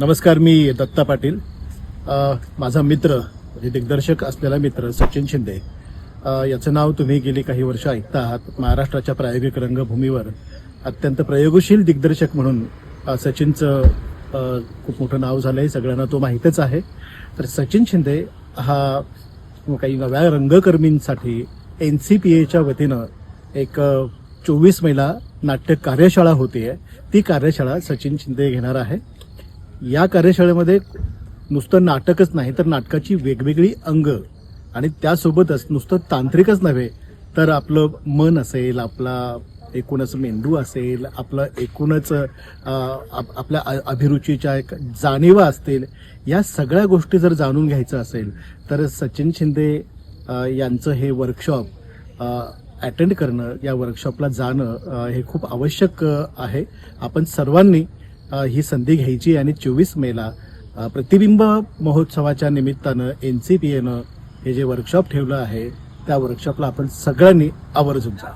नमस्कार मी दत्ता पाटील. माझा मित्र म्हणजे दिग्दर्शक असलेला मित्र सचिन शिंदे. याचं नाव तुम्ही गेली काही वर्ष ऐकता आहात महाराष्ट्राच्या प्रायोगिक रंगभूमीवर अत्यंत प्रयोगशील दिग्दर्शक म्हणून सचिनचं खूप मोठं नाव झालं आहे सगळ्यांना तो माहीतच आहे. तर सचिन शिंदे हा काही नव्या रंगकर्मींसाठी एन सी पी एच्या वतीनं एक चोवीस महिला नाट्य कार्यशाळा होती आहे ती कार्यशाळा सचिन शिंदे घेणार आहे. या कार्यशाळेमध्ये नुसतं नाटकच नाही तर नाटकाची वेगवेगळी अंग. आणि त्यासोबतच नुसतं तांत्रिकच नव्हे तर आपलं मन असेल आपला एकूणच मेंदू असेल आपलं एकूणच आप- आपल्या अभिरुचीच्या एक जाणीवा असतील या सगळ्या गोष्टी जर जाणून घ्यायचं असेल तर सचिन शिंदे यांचं हे वर्कशॉप अटेंड करणं या वर्कशॉपला जाणं हे खूप आवश्यक आहे. आपण सर्वांनी ही संधी घ्यायची आणि चोवीस मेला प्रतिबिंब महोत्सवाच्या निमित्तानं एन सी पी एनं हे जे वर्कशॉप ठेवलं आहे त्या वर्कशॉपला आपण सगळ्यांनी आवर्जून जा.